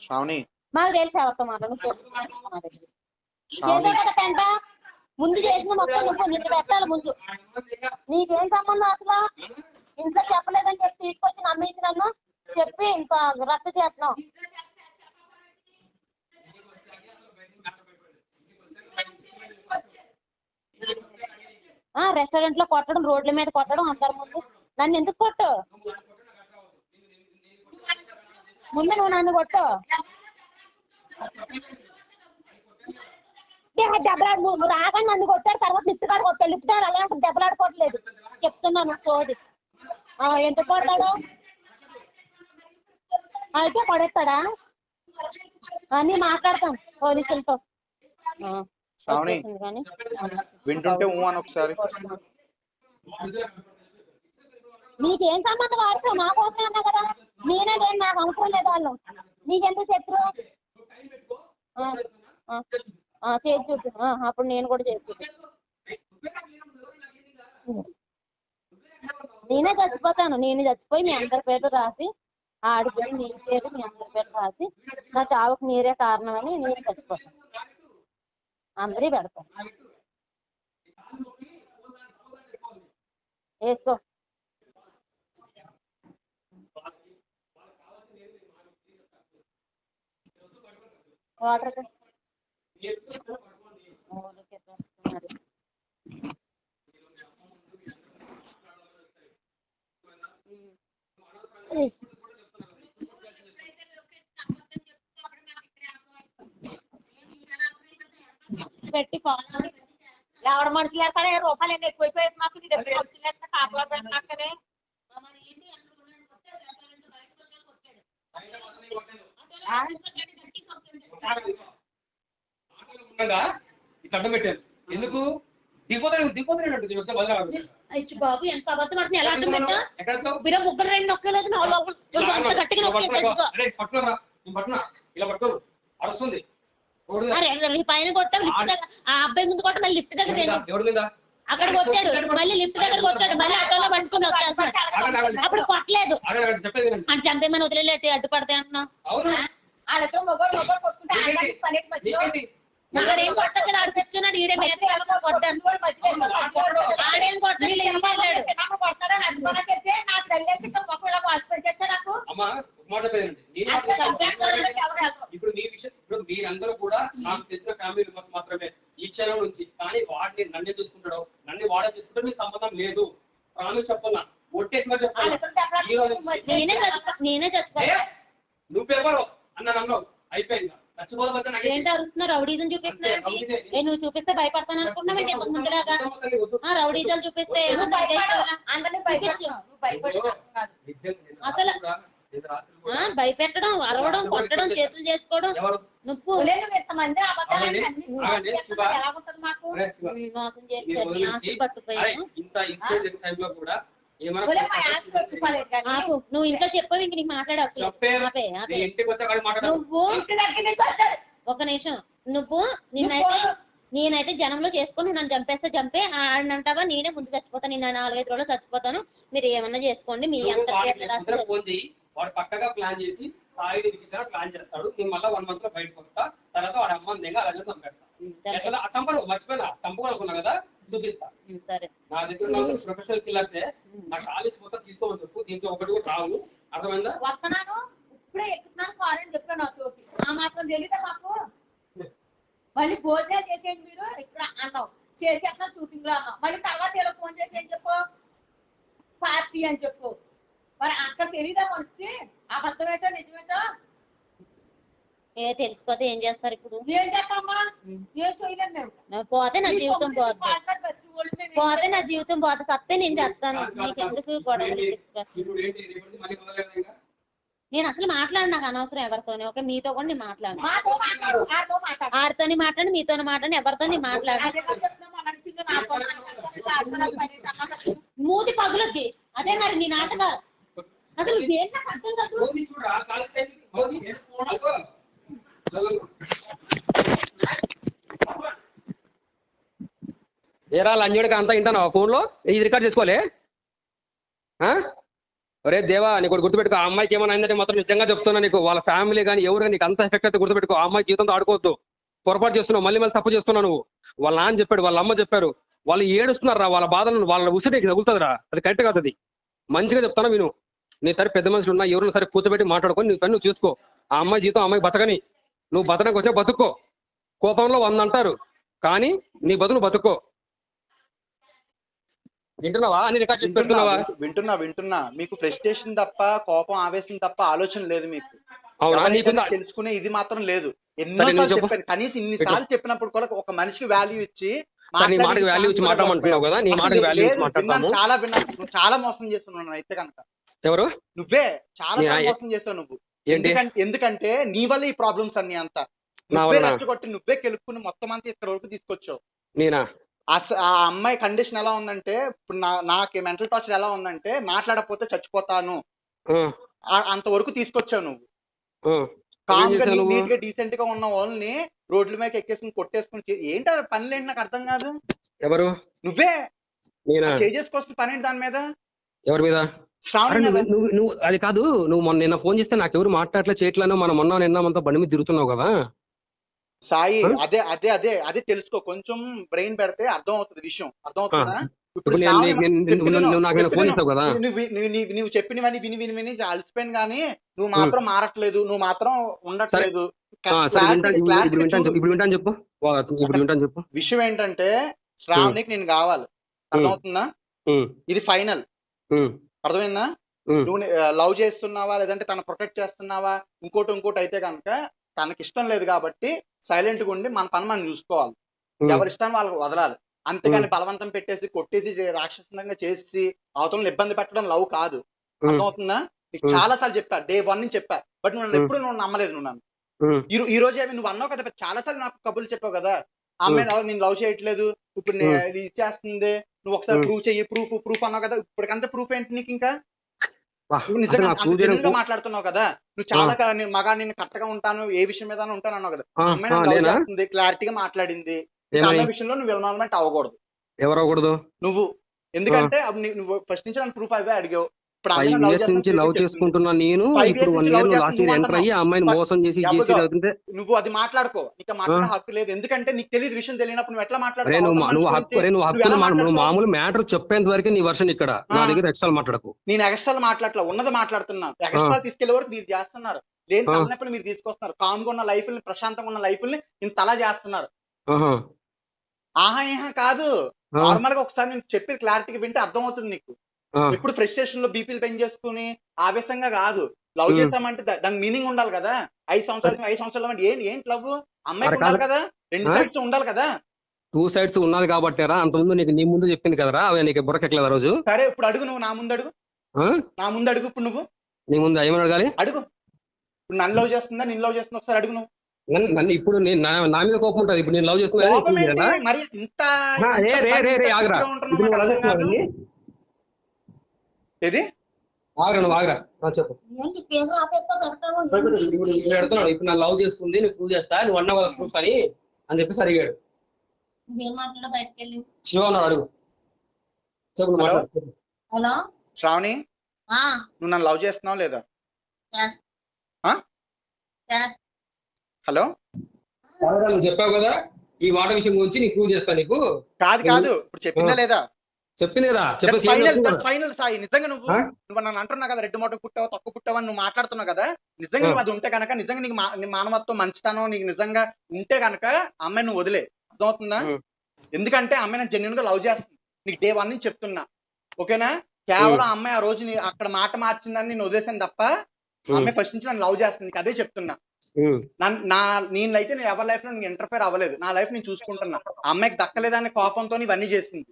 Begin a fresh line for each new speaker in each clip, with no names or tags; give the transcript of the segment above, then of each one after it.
శ్రావణి.
మాకు తెలిసి మాట్లాడు పెంట? ముందు చేసిన మొత్తం నువ్వు నిన్ను పెట్టాలి ముందు. నీకేం సంబంధం అసలు? ఇంట్లో చెప్పలేదని చెప్పి తీసుకొచ్చి నమ్మించి నన్ను చెప్పి ఇంకా రద్దు చేస్తున్నావు. ఆ రెస్టారెంట్లో కొట్టడం రోడ్ల మీద కొట్టడం అందరి ముందు. నన్ను ఎందుకు కొట్టు? ముందు నువ్వు నన్ను కొట్టు. ఏ, దెబ్బలాడు నువ్వు రాగానే నన్ను కొట్టాడు తర్వాత లిఫ్ట్ కాడ కొట్టాడు. లిఫ్ట్ కాడ అలాంటి దెబ్బలాడుకోవట్లేదు చెప్తున్నాను ఆ, ఎందుకు కొడతాడు? అయితే కొడేస్తాడా? అని మాట్లాడతాం పోలీసులతో.
వింటుంటే అని ఒకసారి.
నీకేం సంబంధం వాడితో నా కోసమే అన్నా కదా? నేనే నేను నాకు అవసరం లేదు వాళ్ళు. నీకెందుకు శత్రు? ఆ, చేసి చూపి. అప్పుడు నేను కూడా చేసి చూపి. నేనే చచ్చిపోతాను. నేను చచ్చిపోయి మీ అందరి పేరు రాసి ఆడి పేరు నీ పేరు మీ అందరి పేరు రాసి నా చావుకు మీరే కారణమని నేను చచ్చిపోతాను. అందరి పెడతాను. వేసుకో. వాటర్ పెట్టి ఫోన్ ఎవడ మనుషులు ఎక్కడ రూపాయలు ఎన్ని ఎక్కువైపోయాయి మాకు? నీ దగ్గర మనుషులు కాపలా పెట్టినాకనే
ఉండగా ఇట్లా అడ్డం పెట్టాను ఎందుకు? దిగిపోతాడు
బాబు ఎంత అబద్ధం అంటే ఎలా పెట్టా ముగ్గురు రెండు నొక్కలేదు నా లోపల అంత గట్టిగా. నొక్కేసాడు
పట్టుకోరా. నేను పట్టునా. ఇలా పట్టుకోరు అరుస్తుంది.
పైన కొట్టావు లిఫ్ట్ దగ్గర. ఆ అబ్బాయి ముందు కొట్ట మళ్ళీ లిఫ్ట్ దగ్గర
మీద?
అక్కడ కొట్టాడు మళ్ళీ లిఫ్ట్ దగ్గర కొట్టాడు మళ్ళీ ఆటోలో పట్టుకుని వచ్చేస్తాడు. అప్పుడు కొట్టలేదు. అని చంపేమని వదిలేటి అడ్డుపడతాయి అంటున్నా
అవును.
వాళ్ళతో మొగోడు మొగోడు కొట్టుకుంటే? ఆడడానికి పనికి మధ్యలో? అక్కడ ఏం కొట్టలేదు ఆడు కూర్చున్నాడు ఈడే మీద కొట్టాను ఆడేం
అమ్మా ఒక మాట చెప్పేది వినండి. నేను
అట్లా చంపేస్తాడు
ఇప్పుడు మీ విషయం ఇప్పుడు మీరందరూ కూడా నాకు తెలిసిన ఫ్యామిలీ మెంబర్స్ మాత్రమే. ఈ క్షణం నుంచి. కానీ వాడిని నన్ను చూసుకుంటాడు నన్ను వాడే చూసుకుంటే మీకు సంబంధం లేదు. ప్రామిస్ చెప్తున్నా. ఒట్టేసి మరి నుంచి.
నేనే? చచ్చిపోయా
నువ్వు పేరు అన్న అన్నావు అయిపోయింది.
రౌడీజం చూపిస్తున్నా ఏ నువ్వు చూపిస్తే భయపడతాను అనుకున్నావు ముందులాగా రౌడీజాలు చూపిస్తే. అసలు ఆ, భయపెట్టడం అరవడం కొట్టడం చేతులు చేసుకోవడం. నువ్వు. మోసం
ఈ
చేసి
రోజు
నువ్వు ఇంట్లో చెప్పవు ఇంక నీకు
మాట్లాడారు
నువ్వు ఒక నిమిషం. నువ్వు నిన్నైతే నేనైతే జనంలో చేసుకొని నన్ను చంపేస్తే చంపే ఆడినంటావా నేనే ముందు చచ్చిపోతాను నేను నాలుగైదు రోజులు చచ్చిపోతాను. మీరు ఏమన్నా చేసుకోండి మీ
చేయి వాడు పక్కగా ప్లాన్ చేసి సాయి ఇరికించిన ప్లాన్ చేస్తాడు. నేను మళ్ళీ వన్ మంత్లో బయటకు వస్తా. తర్వాత వాడి అమ్మ దిగా అలాగే చంపేస్తా. ఎట్లా? చంపను మర్చిపోయినా? చంపుకోనుకున్నా కదా? చూపిస్తా. నా దగ్గర ప్రొఫెషనల్ కిల్లర్సే నాకు ఆఫీస్ మొత్తం తీసుకోమని చెప్పు. దీంట్లో ఒకటి కూడా రావు. అర్థమైందా?
వస్తున్నాను. ఇప్పుడే ఎక్కుతున్నాను. కారు అని చెప్పాను నాకు ఆ మాత్రం తెలియదా మాకు? మళ్ళీ భోజనాలు చేసేయండి మీరు. ఇక్కడ అన్నావు. చేసేస్తున్నా షూటింగ్లో అన్నావు. మళ్ళీ తర్వాత ఇలా ఫోన్ చేసి ఏం చెప్పు. పార్టీ అని చెప్పు. మరి అక్కడ తెలియదా మనిషికి? అబద్ధమేటో నిజమేటో? ఏ తెలిసిపోతే ఏం చేస్తారు ఇప్పుడు?
ఏం చేస్తామా ఏం చేయలేము మేము.
పోతే నా జీవితం పోతుంది పోతే నా జీవితం పోతే సత్తే నేను చేస్తాను. నీకు. ఎందుకు? నేను అసలు మాట్లాడు నాకు అనవసరం ఎవరితోని. ఓకే మీతో కూడా నేను మాట్లాడు
మాతో మాట్లాడు. ఆడితో మాట్లాడు.
ఆడితోని మాట్లాడి మీతో మాట్లాడి ఎవరితో
నాతో మాట్లాడు.
మూతి పగులుద్ది. అదే మరి నీ నాటక అసలు నాకు.
ఏరా లంజోడికి అంతా వింటాను ఫోన్లో? ఇది రికార్డ్ చేసుకోలే? ఆ? ఒరే దేవా నీకు గుర్తుపెట్టుకో ఆ అమ్మాయికి ఏమైనా అయిందంటే మాత్రం నిజంగా చెప్తున్నా నీకు. వాళ్ళ ఫ్యామిలీ కానీ ఎవరు కానీ నీకు అంత ఎఫెక్ట్ అయితే గుర్తుపెట్టుకో. ఆ అమ్మాయి జీవితంతో ఆడుకోవద్దు. పొరపాటు చేస్తున్నావు మళ్ళీ మళ్ళీ తప్పు చేస్తున్నావు నువ్వు. వాళ్ళ నాన్న చెప్పాడు వాళ్ళ అమ్మ చెప్పారు. వాళ్ళు ఏడుస్తున్నారా వాళ్ళ బాధలను వాళ్ళ ఉసిరికి తగులుతుందిరా. అది కరెక్ట్ కాదు అది. మంచిగా చెప్తాను విను. నీ తర పెద్ద మనుషులు ఉన్నా ఎవరు సరే కూర్చోబెట్టి మాట్లాడుకొని నీ పని నువ్వు చూసుకో. ఆ అమ్మాయి జీవితం అమ్మాయి బతకని. నువ్వు బతకడానికి వచ్చా బతుక్కో. కోపంలో వంద అంటారు కానీ నీ బతుకు నువ్వు బతుక్కో. వింటున్నావా? అని రికార్డ్ చేసి
వింటున్నా
పెడుతున్నావా?
వింటు- వింటున్నా వింటున్నా. మీకు ఫ్రస్ట్రేషన్ తప్ప కోపం ఆవేశం తప్ప ఆలోచన లేదు మీకు.
అవునా? నీకుందా?
తెలుసుకునే ఇది మాత్రం లేదు. ఎన్నోసార్లు. చెప్పాను. కనీసం ఇన్ని సార్లు చెప్పినప్పుడు కూడా ఒక మనిషికి వాల్యూ ఇచ్చి
నీ మాటకి వాల్యూ ఇచ్చి మాట్లాడమంటున్నావు కదా. నీ మాటకి వాల్యూ ఇచ్చి మాట్లాడతాము.
చాలా విన్నాను. చాలా మోసం చేస్తున్నావు అయితే కనుక
ఎవరు?
నువ్వే. చాలా సార్లు మోసం చేస్తావు నువ్వు. ఎందుకంటే ఎందుకంటే నీ వల్ల ఈ ప్రాబ్లమ్స్ అన్ని అంతా. నువ్వే? రెచ్చగొట్టి నువ్వే కెలుక్కుని మొత్తం అంతా ఇక్కడ వరకు తీసుకొచ్చావు.
నేనా?
ఆ అమ్మాయి కండిషన్ ఎలా ఉందంటే ఇప్పుడు నాకు మెంటల్ టార్చర్ ఎలా ఉందంటే మాట్లాడకపోతే చచ్చిపోతాను. అంతవరకు తీసుకొచ్చావు నువ్వు. కామ్గా? నీట్గా డీసెంట్గా ఉన్న వాళ్ళని రోడ్ల మీద ఎక్కేసుకుని కొట్టేసుకుని ఏంటి పనులు ఏంటి నాకు అర్థం కాదు.
ఎవరు?
నువ్వే. చేసుకొస్తున్న పని ఏంటి దాని మీద?
ఎవరి మీద? నువ్వు అది కాదు నువ్వు మొన్న నిన్న ఫోన్ చేస్తే నాకు ఎవరు మాట్లాడలే చేయట్లేను మనం మొన్న నిన్న మనతో బండి మీద తిరుగుతున్నావు కదా.
సాయి? అదే అదే అదే అదే తెలుసుకో కొంచెం బ్రెయిన్ పెడితే అర్థం అవుతుంది విషయం. అర్థం అవుతుందా ఇప్పుడు
నువ్వు-
చెప్పినవన్నీ విని విని విని అలసిపోయాను కానీ నువ్వు మాత్రం మారట్లేదు నువ్వు మాత్రం ఉండట్లేదు. విషయం ఏంటంటే శ్రావణికి నేను కావాలి. అర్థమవుతుందా? ఇది ఫైనల్. అర్థమైందా? నువ్వు లవ్ చేస్తున్నావా? లేదంటే తన ప్రొటెక్ట్ చేస్తున్నావా? ఇంకోటి ఇంకోటి అయితే కనుక తనకి ఇష్టం లేదు కాబట్టి సైలెంట్గా ఉండి మన పని మనం చూసుకోవాలి. ఎవరి ఇష్టాన్ని వాళ్ళకి వదలాలి. అంతేగాని బలవంతం పెట్టేసి కొట్టేసి రాక్షసంగా చేసి అవతలను ఇబ్బంది పెట్టడం లవ్ కాదు. అర్థమవుతుందా? నీకు. చాలా సార్లు చెప్పా. డే వన్ నుంచి చెప్పా. బట్ నువ్వు. ఎప్పుడు నువ్వు నమ్మలేదు నువ్వు నన్ను. ఈ రోజు నువ్వు అన్నావు కదా చాలా సార్లు నాకు కబుర్లు చెప్పావు కదా. అమ్మాయి నేను లవ్ చేయట్లేదు. ఇప్పుడు నే- ఇది ఇచ్చేస్తుంది నువ్వు ఒకసారి. ప్రూవ్ చెయ్యి ప్రూఫ్ ప్రూఫ్ అన్నావు కదా. ఇప్పటికంటే ప్రూఫ్ ఏంటి నీకు ఇంకా? నువ్వు నిజంగా మాట్లాడుతున్నావు కదా. నువ్వు చాలా మగా నేను కరెక్ట్గా ఉంటాను ఏ విషయం మీద ఉంటాను అన్నావు కదా. అమ్మాయి క్లారిటీగా మాట్లాడింది. విషయంలో నువ్వు ఇన్వాల్వ్మెంట్ అవ్వకూడదు.
ఎవరవకూడదు
నువ్వు. ఎందుకంటే నువ్వు ఫస్ట్ నుంచి నన్ను ప్రూఫ్ అవే అడిగావు.
ఫైవ్ ఇయర్స్ నుంచి లవ్. చేసుకుంటున్నా నేను.
Five
ఇప్పుడు
years
వన్
నుంచి
ఇయర్
love
లాస్ట్ ఇయర్
చేస్తున్నావు
ఎంటర్ అయ్యి ఆ అమ్మాయిని
అంటున్నావు.
మోసం చేసి
నువ్వు అది మాట్లాడుకో. నీకు మాట్లాడే. హక్కు లేదు. ఎందుకంటే నీకు తెలియదు విషయం తెలియనప్పుడు నువ్వు ఎట్లా
అరే
మాట్లాడుతావు
నువ్వు హక్కు? మామూలు మ్యాటర్ చెప్పేంత వరకే నీ వర్షన్ ఇక్కడ. నా. దగ్గర ఎక్స్ట్రా మాట్లాడకు.
నేను ఎక్స్ట్రా మాట్లాడట్లా. ఉన్నది మాట్లాడుతున్నా. ఎక్స్ట్రా తీసుకెళ్ళే వరకు మీరు చేస్తున్నారు. లేని
ఆ.
తలనొప్పులు మీరు తీసుకొస్తున్నారు. కామ్గా ఉన్న లైఫ్ ప్రశాంతంగా ఉన్న లైఫ్ని ఇంత అలా చేస్తున్నారు.
ఆహా,
ఏహా కాదు. నార్మల్గా ఒకసారి నేను చెప్పి క్లారిటీగా వింటే అర్థమవుతుంది నీకు.
ఆ,
ఎప్పుడు ఫ్రస్ట్రేషన్లో బీపీలు పెంచేసుకుని చేసుకుని ఆవేశంగా కాదు. లవ్. చేసామంటే దానికి మీనింగ్ ఉండాలి కదా. ఐదు సంవత్సరాలు ఐదు సంవత్సరాలు అంటే ఏంటి ఏంటి లవ్ అమ్మాయికి
అరే
ఉండాలి
కాదు.
రెండు? సైడ్స్ ఉండాలి కదా.
టూ సైడ్స్ ఉన్నది కాబట్టారా. అంత ముందు నీకు నీ ముందు చెప్పింది కదరా. అవి నీకు బుర్రకెక్కలేదు రోజు?
సరే ఇప్పుడు అడుగు నువ్వు. నా ముందు అడుగు? నా ముందు అడుగు ఇప్పుడు నువ్వు.
నీ ముందు ఏమని అడగాలి?
అడుగు. ఇప్పుడు నన్ను లవ్ చేస్తుందా? నిన్ను లవ్ చేస్తుందా? ఒకసారి అడుగు నువ్వు.
నన్ను ఇప్పుడు నేను నా నా మీద కోపం ఉంటుంది. ఇప్పుడు నేను లవ్ చేస్తున్నా
ఏది?
ఆగరా నువ్వు ఆగరా. చెప్పు. ఇప్పుడు
ఏంటి?
ఇప్పుడు ఇప్పుడు పెడుతున్నాడు ఇప్పుడు నా లవ్ చేస్తుంది నువ్వు ప్రూవ్ చేస్తా నువ్వు అన్న ప్రూఫ్స్ అని అని చెప్పేసి అడిగాడు. శివ అన్నాడు అడుగు. చెప్పు నువ్వు
హలో?
మాట్లాడు.
హలో?
శ్రావణి?
ఆ.
నువ్వు నన్ను లవ్ చేస్తున్నావు లేదా. హలో?
నువ్వు చెప్పావు కదా ఈ మాట విషయం గురించి నీకు ప్రూవ్ చేస్తా నీకు.
కాదు కాదు ఇప్పుడు చెప్పిందా లేదా?
చెప్పింది కదా
ఫైనల్ సాయి నిజంగా నువ్వు? నువ్వు నన్ను అంటున్నావు కదా రెడ్డి మోటకు పుట్టావు తక్కువ పుట్టావు అని నువ్వు మాట్లాడుతున్నావు కదా నిజంగా. నువ్వు అది ఉంటే కనుక నిజంగా నీకు నీ మానవత్వం మంచితనం నీకు నిజంగా ఉంటే కనుక అమ్మాయి నువ్వు వదిలే. అర్థమవుతుందా. ఎందుకంటే అమ్మాయి నేను జెన్యున్గా లవ్ చేస్తుంది. నీకు డే వన్ నుంచి చెప్తున్నా. ఓకేనా? కేవలం అమ్మాయి ఆ రోజు అక్కడ మాట మార్చిందని నేను వదిలేసాను తప్ప. అమ్మాయి ఫస్ట్ నుంచి నన్ను లవ్ చేస్తుంది. నీకు అదే చెప్తున్నా. నా నేనైతే నేను ఎవరి లైఫ్లో నేను ఇంటర్ఫేర్ అవ్వలేదు. నా లైఫ్ నేను చూసుకుంటున్నా. అమ్మాయికి దక్కలేదనే కోపంతో ఇవన్నీ చేసింది.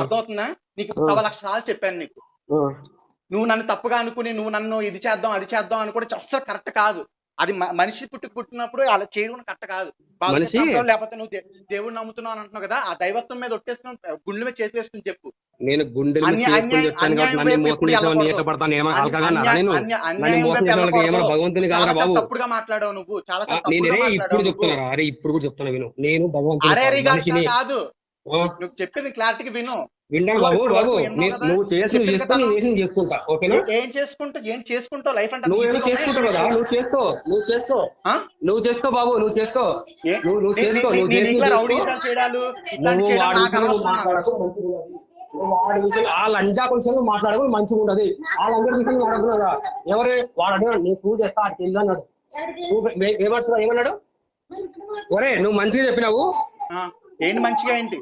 అర్థమవుతుందా? నీకు. సవా లక్ష సార్లు చెప్పాను నీకు. నువ్వు నన్ను తప్పుగా అనుకుని నువ్వు నన్ను ఇది చేద్దాం అది చేద్దాం అని కూడా అస్సలు కరెక్ట్ కాదు. అది మనిషి పుట్టి పుట్టినప్పుడు అలా చేయడం కరెక్ట్ కాదు. లేకపోతే నువ్వు దేవుడు నమ్ముతున్నావు అని అంటున్నావు కదా ఆ దైవత్వం మీద ఒట్టేసుకుని గుండెల మీద చేతి వేసుకుని చెప్పు.
నేను బాబు.
తప్పుడుగా మాట్లాడావు నువ్వు. చాలా
ఇప్పుడు. చెప్తున్నా అరే ఇప్పుడు కూడా చెప్తున్నా విను. నేను కాదు,
నువ్వు చెప్పేది క్లారిటీగా విను.
బాబు బాబు? నువ్వు చేసుకో? నేను చేసుకుంటా ఓకేనా?
ఏ- చేసుకుంటూ ఏం చేసుకుంటావు? లైఫ్ అంటే అంత
నువ్వు ఏదో చేసుకుంటావు కదా? నువ్వు చేసుకో నువ్వు చేసుకో.
ఆ?
నువ్వు చేసుకో బాబు నువ్వు చేసుకో? నువ్వు నువ్వు
నీ-
చేసుకో
నీ-
నువ్వు చేసుకో.
రౌడీజాలు చేయడాలు ఇట్లాంటి నాకు అనవసరం.
మంచిగా ఉండదు. నువ్వు వాడి విషయంలో ఆ లంజా కొంచెం మాట్లాడకు మంచిగా ఉండదు వాళ్ళందరి విషయంలో మాట్లాడుతున్నా ఎవరే? వాడు అడిగాడు నీ పూజ చేస్తా అన్నాడు. ఏమన్నాడు? ఒరే నువ్వు మంచిగా చెప్పినావు.
ఆ, ఏంటి మంచిగా ఏంటి?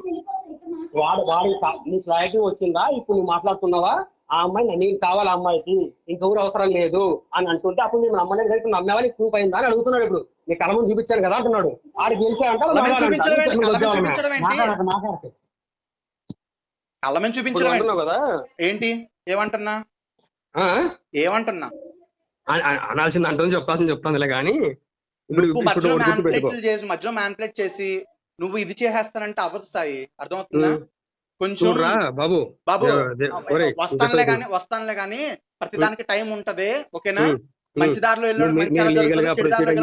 వాడు వాడి నీ క్లారిటీ వచ్చిందా? ఇప్పుడు నువ్వు మాట్లాడుతున్నావా? ఆ అమ్మాయి నా- నీకు కావాలి ఆ అమ్మాయికి? ఇంకెవరు అవసరం లేదు అని అంటుంటే అప్పుడు నేను నమ్మలేదు ఇప్పుడు నమ్మావా? నీకు ప్రూఫ్ అయిందా? అని అడుగుతున్నాడు ఇప్పుడు. నీ కళ్ళ ముందు చూపించాను కదా అంటున్నాడు. ఆడికి గెలిచాడంట
కళ్ళ ముందు చూపించడం
కదా?
ఏంటి? ఏమంటున్నా?
ఆ?
ఏమంటున్నా?
అనాల్సింది అంటుంది చెప్పాల్సింది చెప్తానులే కానీ.
మధ్యలో మ్యాన్పులేట్ చేసి నువ్వు ఇది చేసేస్తానంటే అవ్వదు సాయి అర్థమవుతుందా. కొంచెం
బాబు
బాబు వస్తానులే గానీ వస్తానులే గానీ ప్రతి దానికి టైం ఉంటది ఓకేనా. మంచి దారిలో వెళ్ళాడు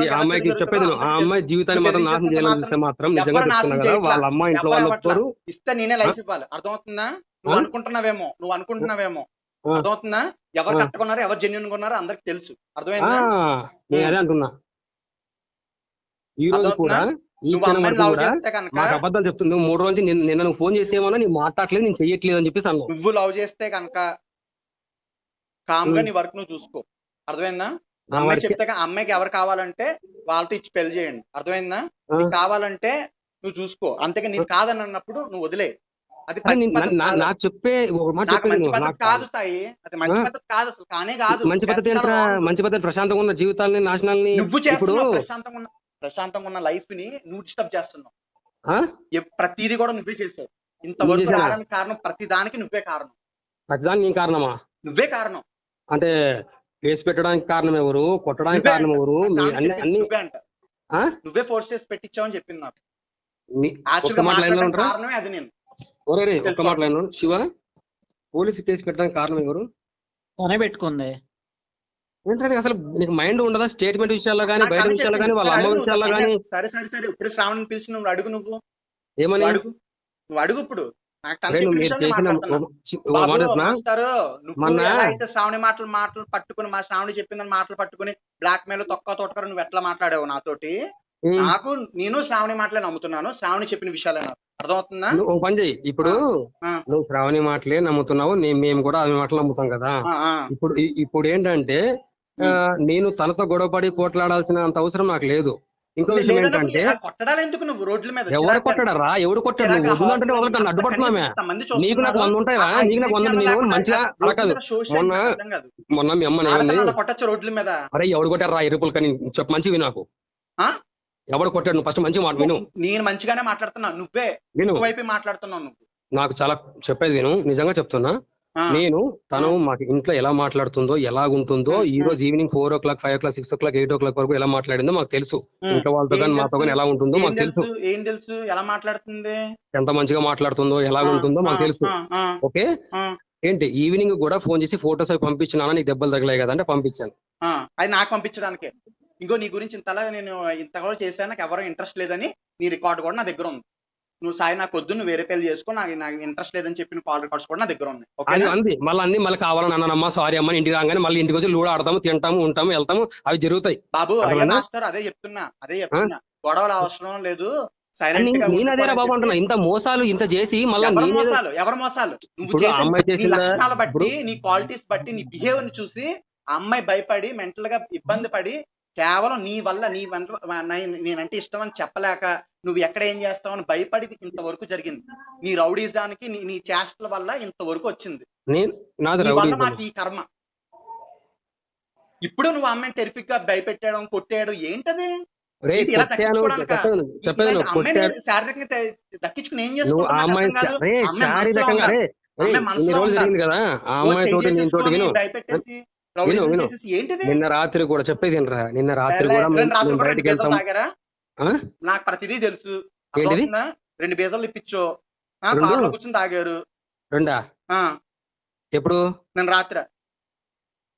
ఆ అమ్మాయికి చెప్పేది. ఆ అమ్మాయి జీవితాన్ని మాత్రం నాశనం చేయాలని
మాత్రం
నిజంగా కదా. వాళ్ళ అమ్మ ఇంట్లో వాళ్ళు
ఇస్తే నేనే లైఫ్? ఇవ్వాలి అర్థమవుతుందా నువ్వు? అనుకుంటున్నావేమో నువ్వు అనుకుంటున్నావేమో. అర్థమవుతుందా ఎవరు. కట్టుకున్నారో ఎవరు జెన్యున్ కొన్నారో అందరికి తెలుసు అర్థమైందా
నేను అదే అంటున్నా ఈ రోజు? కూడా
నువ్వు అమ్మాయిని లవ్ చేస్తే కనుక
అబద్ధాలు చెప్తుంది నువ్వు మూడు రోజులు నిన్న నిన్న నువ్వు ఫోన్ చేసేమన్నా నీ మాట్లాడలేదు నేను చెయ్యట్లేదు అని చెప్పేసి అన్నావు.
నువ్వు లవ్ చేస్తే కనుక
కామ్గా.
నీ వర్క్ నువ్వు చూసుకో. అర్థమైందా? అమ్మాయి చెప్తే అమ్మాయికి ఎవరు కావాలంటే వాళ్ళతో ఇచ్చి పెళ్ళి చేయండి. అర్థమైందా. నీకు కావాలంటే నువ్వు చూసుకో. అంతేగా నీకు కాదని అన్నప్పుడు నువ్వు వదిలే. అది
నేను-. నాకు చెప్పే ఒక మాట
కాదు స్థాయి అది మంచి? పద్ధతి కాదు అసలు. కానే కాదు.
మంచి పద్ధతి. మంచి పద్ధతి ప్రశాంతంగా ఉన్న జీవితాలని నాశనాలని
నువ్వు
ఇప్పుడు
చేస్తున్నావు ప్రశాంతంగా ఉన్న ప్రశాంతంగా ఉన్న లైఫ్ని నువ్వు డిస్టర్బ్ చేస్తున్నావు. ప్రతిదీ కూడా నువ్వే చేసావు. ఇంతవరకు? రావడానికి కారణం ప్రతి దానికి నువ్వే కారణం.
ప్రతిదానికి నీ కారణమా?
నువ్వే కారణం.
అంటే కేసు పెట్టడానికి కారణం ఎవరు? కొట్టడానికి కారణం ఎవరు?
నువ్వే అంట.
ఆ?
నువ్వే ఫోర్స్ చేసి పెట్టించావని చెప్పింది నాకు. కారణమే అది నేను.
ఒక్క. మాట. శివ పోలీసు కేసు పెట్టడానికి కారణం ఎవరు?
తనే పెట్టుకుంది.
ఏంటంటే అసలు నీకు మైండ్ ఉండదా స్టేట్మెంట్ విషయాల్లో కానీ బయట విషయాల్లో. కానీ వాళ్ళ అమ్మ విషయాల్లో కానీ.
సరే సరే సరే ఇప్పుడు శ్రావణ్ పిలిచి నువ్వు అడుగు నువ్వు.
ఏమని?
అడుగు. నువ్వు అడుగు ఇప్పుడు. శ్రావణి మాటలు మాటలు పట్టుకుని మా శ్రావణి చెప్పిందని మాటలు పట్టుకుని బ్లాక్ మెయిల్ తొక్క తోటకర నువ్వు ఎట్లా మాట్లాడావు నాతోటి? నాకు నేను శ్రావణి మాటలే నమ్ముతున్నాను. శ్రావణి చెప్పిన విషయాలే అర్థమవుతుందా?
ఒక పని చెయ్యి. ఇప్పుడు. నువ్వు శ్రావణి మాటలే నమ్ముతున్నావు. మేము కూడా ఆమె మాటలు నమ్ముతాం కదా. ఇప్పుడు ఇప్పుడు ఏంటంటే నేను తనతో గొడవపడి పోట్లాడాల్సిన అంత అవసరం నాకు లేదు. ఇంకో విషయం ఏంటంటే
ఆ కొట్టడాలు ఎందుకు నువ్వు రోడ్ల మీద?
ఎవరు కొట్టాడరా? ఎవడు కొట్టాడు వదలటం అడ్డుపడుతున్నామే
కనీసం ఇంతమంది
నీకు నాకు. వంద ఉంటాయిరా
ఆ
నీకు నాకు వంద నేను మంచిగా
social
మొన్న. మొన్న మీ అమ్మ
కొట్టొచ్చు రోడ్ల మీద.
అరే ఎవడు కొట్టారా ఇరుపులు కానీ చెప్పు మంచి విను నాకు.
ఆ?
ఎవడు కొట్టాడు? నువ్వు ఫస్ట్ మంచి మాట విను.
నేను మంచిగానే మాట్లాడుతున్నా. నువ్వే
విను.
వైపు మాట్లాడుతున్నావు నువ్వు.
నాకు చాలా చెప్పేది విను. నిజంగా చెప్తున్నా. నేను తను మాకు ఇంట్లో ఎలా మాట్లాడుతుందో ఎలా ఉంటుందో ఈ రోజు evening four o'clock five o'clock six o'clock eight o'clock వరకు ఎలా మాట్లాడిందో మాకు తెలుసు. ఇంట్లో వాళ్ళతో కానీ మాతో? కానీ ఎలా ఉంటుందో మాకు తెలుసు.
ఏం తెలుసు? ఎలా మాట్లాడుతుంది?
ఎంత మంచిగా మాట్లాడుతుందో ఎలా ఉంటుందో మాకు తెలుసు. ఓకే? ఏంటి ఈవినింగ్ కూడా ఫోన్ చేసి ఫోటోస్ అవి పంపించినా నీకు దెబ్బలు తగిలాయి కదా అంటే పంపించాను.
అది నాకు పంపించడానికే. ఇంకో నీ గురించి ఇంతలా నేను ఇంత కూడా చేశాను నాకు ఎవరో ఇంట్రెస్ట్ లేదని నీ రికార్డు కూడా నా దగ్గర ఉంది. నువ్వు సాయి నాకు వద్దు నువ్వు వేరే పెళ్ళి చేసుకో నాకు నాకు ఇంట్రెస్ట్ లేదని చెప్పిన కాల్ రికార్డ్స్ కూడా నా దగ్గర ఉన్నాయి.
అది అంది. మళ్ళీ అన్ని మళ్ళీ కావాలని అన్నానమ్మా సారీ అమ్మా ఇంటికి రాగానే మళ్ళీ ఇంటికి వచ్చి లూడ ఆడతాము తింటాము ఉంటాము వెళ్తాము అవి జరుగుతాయి.
బాబు అయ్యా
అర్థమైందా?
మాస్టర్ అదే చెప్తున్నా అదే చెప్తున్నా. గొడవలు అవసరం లేదు.
నేను అదేరా బాబు. అంటున్నా. ఇంత మోసాలు ఇంత చేసి మళ్ళీ
మోసాలు? ఎవరు మోసాలు? నువ్వు
అమ్మాయి?
లక్షణాలు బట్టి నీ క్వాలిటీస్ బట్టి నీ బిహేవియర్ని చూసి అమ్మాయి భయపడి మెంటల్గా ఇబ్బంది పడి కేవలం నీ వల్ల నీ వెంట నీ- నేనంటే ఇష్టం అని చెప్పలేక నువ్వు ఎక్కడ ఏం చేస్తావు అని భయపడి ఇంతవరకు జరిగింది. నీ రౌడీజానికి నీ నీ చేష్టల వల్ల ఇంతవరకు వచ్చింది. వల్ల నాకు ఈ కర్మ. ఇప్పుడు నువ్వు అమ్మాయిని టెరిఫిక్గా భయపెట్టడం కొట్టేయడం ఏంటది? శారీరకంగా దక్కించుకుని ఏం
నిన్న రాత్రి కూడా చెప్పేది నిన్న రాత్రి కూడా బయటికి వెళ్తాం?
నాకు ప్రతిదీ తెలుసు? రెండు బీజాలు ఇప్పించో? కార్లో కూర్చొని తాగారు.
రెండా?
ఆ.
ఎప్పుడు?
నేను రాత్రి.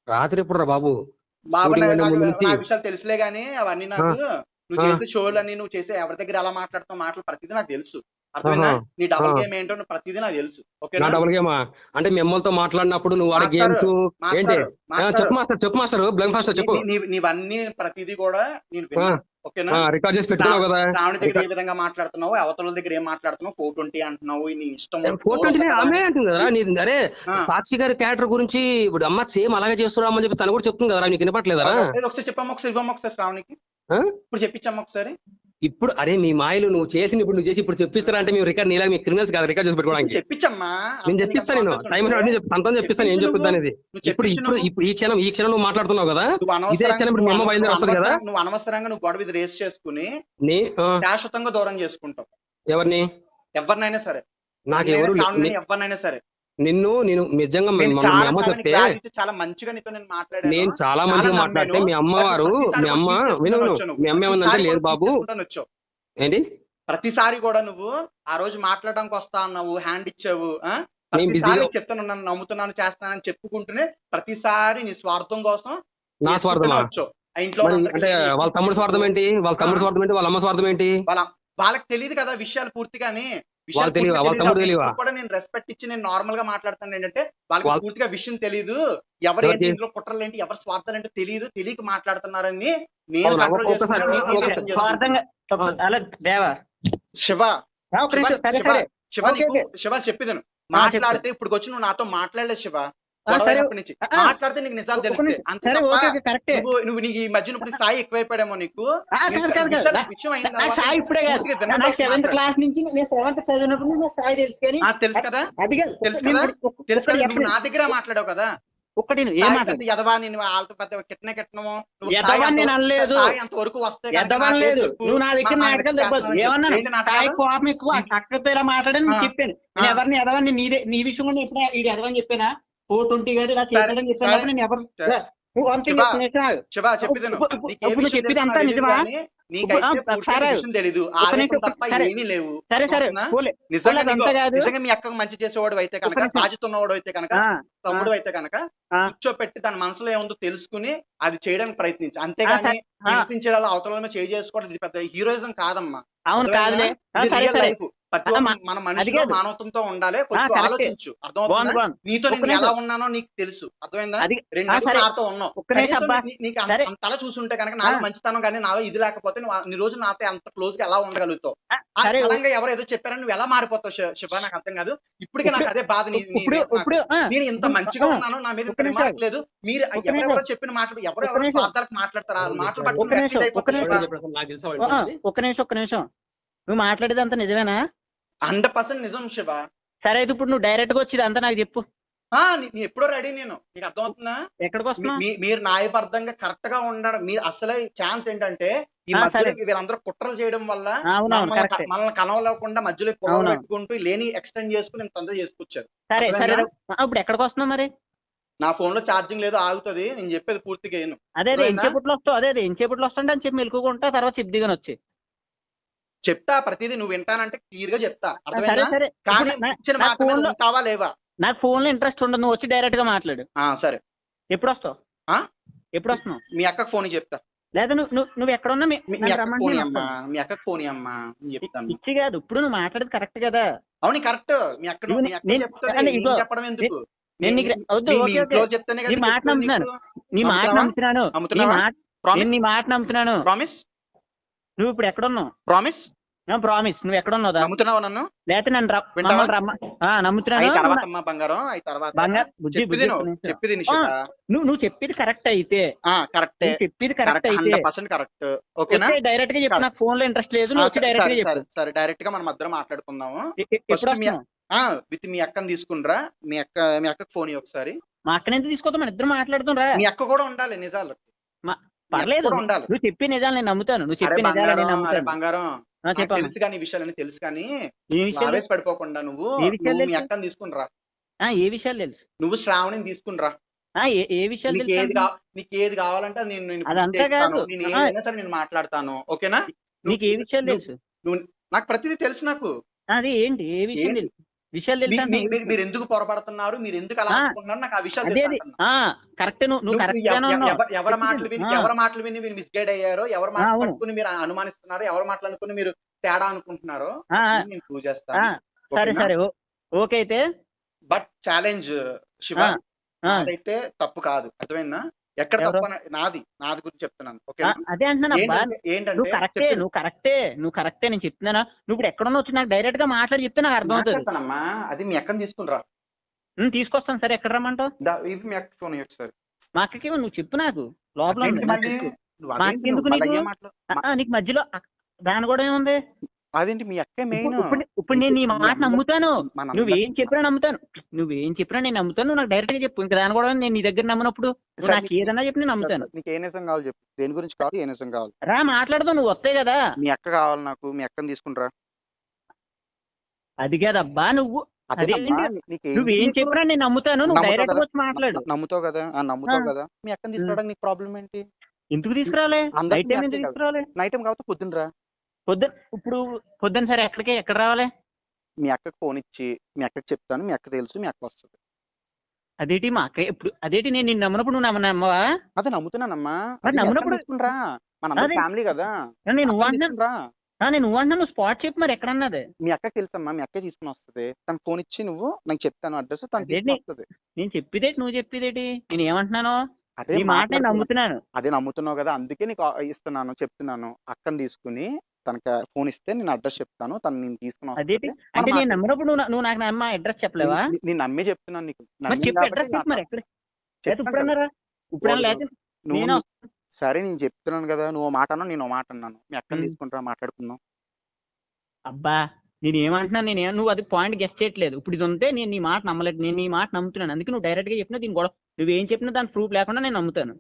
రాత్రి ఎప్పుడు రా బాబు
బాబు? నా విషయాలు తెలుసులే గానీ అవన్నీ నాకు నువ్వు. చేసే షోలు అన్ని నువ్వు చేసే ఎవరి దగ్గర ఎలా మాట్లాడుతావు మాటలు ప్రతిదీ నాకు తెలుసు. నీ డబుల్. గేమ్ ఏంటో ప్రతిదీ నాకు తెలుసు.
నా
ఓకేనా
డబుల్ గేమా? అంటే మీ అమ్మలతో మాట్లాడినప్పుడు నువ్వు ఆడే గేమ్స్ ఏంటి? చెప్పు మాస్టర్ చెప్పు మాస్టర్ బ్లంక్ మాస్టర్ చెప్పు.
నీవన్నీ ప్రతిదీ కూడా నేను ఓకేనా?
రికార్డ్ చేసి కదా.
శ్రావణి దగ్గర ఏ విధంగా మాట్లాడుతున్నావు? అవతల దగ్గర ఏం మాట్లాడుతున్నావు? ఫోర్ ట్వంటీ అంటున్నావు. నీ ఇష్టం
ఫోర్ ట్వంటీ ఆమె అంటుంది కదా నీ అరే. సాక్షి గారి క్యారెక్టర్ గురించి ఇప్పుడు అమ్మ సేమ్ అలాగే చేస్తున్నామని చెప్పి తను కూడా చెప్తుంది కదా నీకు వినపట్లేదా
ఒకసారి చెప్పమ్మా ఒకసారి ఇవ్వమ్మా ఒకసారి శ్రావణికి? ఇప్పుడు చెప్పించమ్మా ఒకసారి.
ఇప్పుడు అరే మీ మాయలు నువ్వు చేసి ఇప్పుడు నువ్వు చేసి ఇప్పుడు చెప్పిస్తారా అంటే మేము రికార్డ్ నీలా మీ క్రిమినల్స్ కాదు రికార్డ్ చేసి పెట్టుకోవడానికి.
చెప్పించమ్మా.
నేను చెప్పిస్తాను నేను. టైం తనతో చెప్పిస్తాను ఏం చెప్తుంది అనేది. ఇప్పుడు ఇప్పుడు. ఇప్పుడు ఈ క్షణం ఈ క్షణం నువ్వు మాట్లాడుతున్నావు కదా? ఇదే క్షణం ఇప్పుడు మీ అమ్మ
నువ్వు
బయలుదేరి వస్తుంది కదా?
నువ్వు అనవసరంగా నువ్వు గొడవ రేస్ చేసుకుని శాశ్వతంగా దూరం చేసుకుంటావు.
ఎవరిని?
ఎవరినైనా సరే.
నాకు ఎవరు
ఎవరినైనా సరే.
నిన్ను నేను నిజంగా అమ్మ చెప్తే
చాలా మంచిగా నీతో నేను మాట్లాడాను.
నేను చాలా మంచిగా మాట్లాడితే. మీ అమ్మవారు మీ అమ్మ విను. మీ అమ్మ ఏమన్నంటే
ప్రతిసారి
లేదు బాబు. ఏంటి?
ప్రతిసారి కూడా నువ్వు ఆ రోజు మాట్లాడడానికి వస్తా అన్నావు హ్యాండ్ ఇచ్చావు ప్రతిసారి చెప్తాను నన్ను నమ్ముతున్నాను చేస్తానని చెప్పుకుంటూనే ప్రతిసారి నీ స్వార్థం కోసం
నా
ఆ ఇంట్లో
అంటే వాళ్ళ తమ్ముడు స్వార్థం ఏంటి? వాళ్ళ తమ్ముడు. స్వార్థం ఏంటి? వాళ్ళ అమ్మ స్వార్థం ఏంటి?
వాళ్ళ వాళ్ళకి తెలియదు కదా విషయాలు పూర్తిగాని. కూడా నేను రెస్పెక్ట్ ఇచ్చి నేను నార్మల్గా మాట్లాడతాను ఏంటంటే వాళ్ళకి
వాళ్ళ-
పూర్తిగా విషయం తెలియదు ఎవరు? ఇందులో కుట్రలు ఏంటి ఎవరు స్వార్థాలు ఏంటో తెలియదు తెలియక మాట్లాడుతున్నారని నేను? కంట్రోల్ శివ శివ శివ
సరే
శివ నీకు చెప్పేదాను మాట్లాడితే ఇప్పుడు వచ్చి నువ్వు నాతో మాట్లాడలేదు శివ. నుంచి. మాట్లాడితే నీకు నిజాలు. అంతే నువ్వు నువ్వు నీకు ఈ ఇప్పుడు స్థాయి ఎక్కువైపోయాడేమో నీకు
సెవెంత్. క్లాస్ నుంచి నేను సెవెంత్ చదివినప్పుడు నుంచి నాకు సాయి తెలుసు కానీ
ఆ, తెలుసు కదా
అది కాదు.
తెలుసు
నేను
కదా?
ఒక్క- ఒక్క-
తెలుసు కదా
ఒక్కటి
నువ్వు
చెప్పను.
నా దగ్గర మాట్లాడావు కదా పెద్ద ఎదవా నేను వాళ్ళతో పెద్ద కిట్టనము
నేను అనలేదు.
వస్తే
లేదు. నువ్వు నా దగ్గర నాటకాలు ఏమన్నాను? కోపం ఎక్కువ అక్కతో ఇలా మాట్లాడని. చెప్పాను నేను. ఎవరిని ఎదవని నీదే నీ విషయం కూడా ఎప్పుడు ఇది ఎదవని చెప్పానా ఫోర్ ట్వంటీ గారు ఇలా చేశాడని చెప్పాను
సరే.
తప్ప నేను ఎవరు
సరే.
నువ్వు వన్ థింగ్
శివ,
చెప్తున్నావు
శివ చెప్పిదను
ఇప్పుడు- ఇప్పుడు-
నీకు ఏ
ఇప్పుడు
విషయం
చెప్పేది
తెలుసో
అంతా
నాకు తెలీదు
నిజమా?
కానీ నీకైతే
ఇప్పుడు- ఆ,
పూర్తిగా
సరే.
విషయం తెలీదు
ఒక
ఆవేశం
నిమిషం,
తప్ప
సరే.
ఏమీ లేవు
సరే సరే
నిజంగా. నిజంగా మీ అక్కకు మంచి చేసేవాడు అయితే కనుక
నిమిషం.
బాధ్యత అయితే కనుక తమ్ముడు అయితే కనుక. కూర్చోపెట్టి తన మనసులో ఏముందో తెలుసుకుని అది చేయడానికి ప్రయత్నించు అంతేగాని. హింసించడాలు అవతల చేయి చేసుకోవడం ఇది పెద్ద హీరోయిజం కాదమ్మా.
అవును కాదులే.
లైఫ్ ప్రతి మన మనిషిలో
కాదు.
మానవత్వంతో ఉండాలి. కొంచెం. ఆలోచించు. అర్థమవుతుందా?
బాగుంది
నీతో నేను ఎలా. ఉన్నానో నీకు తెలుసు. అర్థమైందా? రెండు నెలలు. నాతో ఉన్నావు. నీ- నీకు అంత- చూసుంటే కనుక నాలో
ఆ.
మంచితనం కానీ నాలో ఇది లేకపోతే అన్ని రోజులు నాతో అంత క్లోజ్గా ఎలా ఉండగలుగుతావు?
ఆ,
సడన్ ఎవరు ఏదో చెప్పారని నువ్వు ఎలా మారిపోతావు శి- శివ? నాకు అర్థం కాదు. ఇప్పటికే నాకు అదే బాధ నీ- నీ- నేను ఇంత మంచిగా ఉన్నాను నా మీద లేదు. మీరు ఎవరెవరో. చెప్పిన మాటలు ఎవరెవరో. స్వార్థాలకు మాట్లాడతారు ఆ మాటలు
ఒక్క
నిమిషం, ఒక్క నిమిషం. ఒక్క నిమిషం ఒక్క నిమిషం. నువ్వు మాట్లాడేది అంతా నిజమేనా?
హండ్రెడ్ పర్సెంట్ నిజం శివ.
సరే అయితే ఇప్పుడు నువ్వు డైరెక్ట్గా వచ్చి అంతా నాకు చెప్పు.
ఎప్పుడో రెడీ నేను. నీకు అర్థమవుతుందా?
ఎక్కడికి
మీ- మీరు న్యాయబద్ధంగా కరెక్ట్గా ఉండడం మీరు అసలే ఛాన్స్ ఏంటంటే ఈ మధ్యలో. వీళ్ళందరూ కుట్రలు చేయడం వల్ల మనల్ని కనవలేకుండా మధ్యలో. పెట్టుకుంటూ లేని ఎక్స్టెండ్ చేసుకుని ఇంత అంతా చేసుకొచ్చారు.
సరే సరే ఇప్పుడు ఎక్కడికి వస్తున్నావు మరి?
నా ఫోన్లో ఛార్జింగ్ లేదు ఆగుతుంది నేను చెప్పేది పూర్తిగా ఏను
అదే అదే? ఎంచేపట్లో వస్తావు అదే అదే ఎంచేపట్లో వస్తుంటే అని చెప్పి మెలుకుంటా తర్వాత చెప్దిగాని వచ్చి.
చెప్తా ప్రతిదీ నువ్వు వింటానంటే క్లియర్గా చెప్తా
సరే
కానీ ఇచ్చిన మాట మీద ఉంటావా లేవా?
నాకు ఫోన్లో ఇంట్రెస్ట్ ఉండదు నువ్వు వచ్చి డైరెక్ట్గా మాట్లాడు.
సరే.
ఎప్పుడు వస్తావు?
ఆ?
ఎప్పుడు వస్తున్నావు?
మీ అక్కకు ఫోన్ చెప్తా.
లేదా నువ్వు నువ్వు నువ్వు ఎక్కడ ఉన్నా మీ-
అక్కకు ఫోన్ అమ్మా
వస్తాను.
మీ అక్కకు ఫోన్ అమ్మా నేను చెప్తాను.
ఇచ్చి కాదు ఇప్పుడు నువ్వు మాట్లాడేది కరెక్ట్ కదా.
అవును కరెక్ట్ మీ అక్క
ఇవ్వు
మీ అక్క
నేను-
చెప్తుంది
అంటే
నేను
ఇదిగో,
చెప్పడం ఎందుకు?
నేను నీకు వద్దు ఓకే ఓకే.
చెప్తేనే
నీ మాట నమ్ముతున్నాను. నీ మాట? నమ్ముతున్నాను. నీ మాట
ప్రామిస్
నీ మాట నమ్ముతున్నాను.
ప్రామిస్
నువ్వు ఇప్పుడు ఎక్కడ ఉన్నావు
ప్రామిస్
ప్రామిస్ నువ్వు ఎక్కడ ఉన్నావు?
నమ్ముతున్నావా నన్ను?
లేకపోతే నన్ను రమ్మ నమ్ముతున్నాను.
తర్వాత అమ్మా బంగారం అయి తర్వాత
బంగారు. బుజ్జి
నువ్వు. చెప్పిది
నువ్వు నువ్వు చెప్పేది కరెక్ట్ అయితే.
కరెక్టే
చెప్పేది కరెక్ట్ అయితే.
హండ్రెడ్ పర్సెంట్ కరెక్ట్ ఓకేనా?
డైరెక్ట్గా చెప్పు. నాకు ఫోన్లో ఇంట్రెస్ట్ లేదు. నువ్వు
డైరెక్ట్గా
చెప్పు.
సరే డైరెక్ట్గా మనం మధ్యలో మాట్లాడుకుందాము. విత్ మీ అక్కని తీసుకునిరా మీ అక్క మీ అక్కకి ఫోన్ ఒకసారి.
మా అక్క తీసుకోవద్దు? మన ఇద్దరు మాట్లాడుతాం రా
మీ అక్క కూడా ఉండాలి నిజాలు.
పర్లేదు.
ఉండాలి.
నువ్వు చెప్పే నిజాలు నేను నమ్ముతాను. నువ్వు చెప్పే నిజాలు నేను
బంగారం
నమ్ముతాను.
తెలుసు కానీ ఈ విషయాలన్నీ తెలుసు కానీ ఆవేశ పడిపోకుండా నువ్వు మీ? అక్కని తీసుకునిరా
ఆ, ఏ విషయాలు తెలుసు?
నువ్వు శ్రావణిని తీసుకునిరా
ఆ, ఏ విషయాలు
నీకు ఏది కావాలంటే నేను నేను. ఏదైనా సరే నేను మాట్లాడతాను. ఓకేనా?
నీకు ఏ విషయాలు తెలుసు?
నువ్వు నాకు ప్రతిదీ తెలుసు నాకు.
అది ఏంటి? ఏ విషయం? తెలుసు? విషయాలు తెలుసు
మీరు- ఎందుకు పొరపడుతున్నారు? మీరు ఎందుకు అలా. అనుకుంటున్నారు? నాకు ఆ విషయాలు
కరెక్ట్ నువ్వు కరెక్ట్
ఎవరి- మాటలు విని. ఎవరి మాటలు విని మీరు మిస్గైడ్ అయ్యారో ఎవరి మాటలు. పట్టుకుని మీరు అనుమానిస్తున్నారు ఎవరి మాటలు అనుకుని మీరు తేడా అనుకుంటున్నారో నేను ప్రూవ్ చేస్తాను.
సరే సరే. ఓకే అయితే.
But challenge Shiva. నాదైతే తప్పు కాదు. అర్థమైందా? ఎక్కడ? తప్పు నాది నాది గురించి చెప్తున్నాను.
అదే అంటున్నాను అబ్బా
ఏంటంటే ఏంటంటే
నువ్వు కరెక్టే. నువ్వు కరెక్టే నువ్వు కరెక్టే నేను చెప్తున్నాను? నువ్వు ఇప్పుడు ఎక్కడున్నా వచ్చి నాకు డైరెక్ట్గా మాట్లాడి చెప్తే నాకు అర్థం అవుతుంది.
మాట్లాడతానమ్మా. అది మీ అక్కని తీసుకునిరా
తీసుకొస్తాను సరే. ఎక్కడ రమ్మంటావు?
ఇది మీ అక్క ఫోన్ ఒకసారి
మా అక్కకి నువ్వు చెప్పు నాకు. లోపల నాకు? మధ్యలో దాని కూడా ఏముంది?
అదేంటి మీ అక్కే మెయిన్
ఇప్పుడు నేను నీ మాట నమ్ముతాను. నువ్వేం చెప్పినా నమ్ముతాను. నువ్వేం చెప్పినా నేను నమ్ముతాను. నువ్వు నాకు డైరెక్ట్గా చెప్పు. ఇంకా దాని కూడా నేను నీ దగ్గర నమ్మనప్పుడు నాకు ఏదన్నా చెప్పి నేను నమ్ముతాను.
నీకు ఏ నిజం కావాలి చెప్పు. దేని గురించి కావాలి? ఏ నిజం కావాలి?
రా మాట్లాడదాం. నువ్వు వస్తాయి కదా.
మీ అక్క కావాలి నాకు. మీ అక్కని తీసుకుంటారా
అది కాదబ్బా నువ్వు నువ్వేం
నీకు-
చెప్పినా నేను నమ్ముతాను. నువ్వు డైరెక్ట్? వచ్చి మాట్లాడు.
నమ్ముతావు కదా? నమ్ముతావు. కదా? మీ అక్కని తీసుకురావడానికి నీకు ప్రాబ్లం ఏంటి?
ఎందుకు తీసుకురాలే? నైట్ టైం
కాబట్టి పొద్దున్న రా.
పొద్దున ఇప్పుడు పొద్దున సరే ఎక్కడికి ఎక్కడ రావాలి?
మీ అక్కకి ఫోన్ ఇచ్చి మీ అక్కకి చెప్తాను మీ అక్క తెలుసు మీ అక్క వస్తుంది.
అదేంటి మా అక్క ఇప్పుడు అదేంటి నేను నిన్ను నమ్మనప్పుడు నువ్వు నమ్మ నమ్మవా?
అదే నమ్ముతున్నానమ్మా.
నమ్మునప్పుడు-
తీసుకునిరా మన. ఫ్యామిలీ కదా.
నేను ఆ, నేను నువ్వు అంటున్నాను నువ్వు స్పాట్ చెప్పు మరి ఎక్కడన్నది.
మీ అక్కకి తెలుసమ్మా మీ అక్క తీసుకుని వస్తుంది. తన ఫోన్ ఇచ్చి నువ్వు నాకు చెప్తాను అడ్రస్ తను వస్తుంది.
నేను చెప్పేదేటి నువ్వు చెప్పేదేటి? నేను ఏమంటున్నాను?
అదే
మాట. నమ్ముతున్నాను.
అదే నమ్ముతున్నావు కదా అందుకే నీకు ఇస్తున్నాను చెప్తున్నాను. అక్కని తీసుకుని తనకి ఫోన్ ఇస్తే నేను అడ్రస్ చెప్తాను తను నేను తీసుకుని
అదేంటి?
వస్తుంది
అంటే నేను నమ్మినప్పుడు నువ్వు నాకు నమ్మ అడ్రస్ చెప్పలేవా?
నీ- నేను నమ్మే చెప్తున్నాను నీకు.
చెప్పు అడ్రస్ మరి ఎక్కడ? ఇప్పుడు. అన్నారా ఇప్పుడు
నువ్వు సరే నేను చెప్తున్నాను కదా నువ్వు మాట అన్నావు నేను మాట అన్నాను. మీ అక్కని
ఉమ్.
తీసుకుంటారా మాట్లాడుకుందాం?
అబ్బా నేను ఏమంటున్నాను నేను నువ్వు అది పాయింట్ గెస్ట్ చేయట్లేదు. ఇప్పుడు ఇది ఉంటే నేను నీ మాట నమ్మలేదు నేను నీ మాట నమ్ముతున్నాను. అందుకే నువ్వు డైరెక్ట్గా చెప్పినా దీని గొడవ. నువ్వు ఏం చెప్పినా దాని ప్రూఫ్ లేకుండా నేను నమ్ముతాను.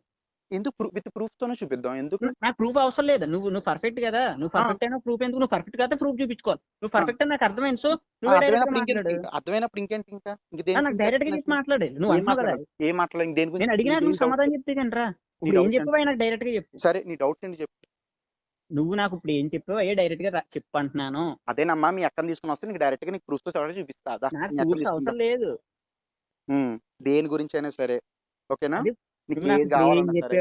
ఎందుకు విత్ ప్రూఫ్ తోనే చూపిద్దాం? ఎందుకు?
నాకు ప్రూఫ్ అవసరం లేదు. నువ్వు నువ్వు పర్ఫెక్ట్ కదా. నువ్వు పర్ఫెక్ట్ అయినా ప్రూఫ్ ఎందుకు? నువ్వు పర్ఫెక్ట్ కదా ప్రూఫ్ చూపించుకోవాలి. నువ్వు పర్ఫెక్ట్ అని నాకు అర్థమైంది. సో
అర్థమైనప్పుడు ఇంకేంటి
మాట్లాడు.
ఇంకా?
నాకు డైరెక్ట్గా
చెప్పు?
మాట్లాడే. నువ్వు
ఏం మాట్లాడాలి? దేని గురించి
నేను అడిగినా నువ్వు? సమాధానం చెప్తే కనరా ఏం చెప్పావా నాకు డైరెక్ట్గా చెప్పు.
సరే నీ డౌట్ ఏంటి చెప్పు?
నువ్వు నాకు ఇప్పుడు ఏం చెప్పావు అయ్యే డైరెక్ట్గా రా- చెప్పు అంటున్నాను.
అదేనమ్మా మీ అక్కని తీసుకుని వస్తే నీకు డైరెక్ట్గా నీకు ప్రూఫ్తో సరే చూపిస్తా.
అవసరం లేదు.
దేని గురించి అయినా సరే. ఓకేనా? నీకు ఏది కావాలన్నా సరే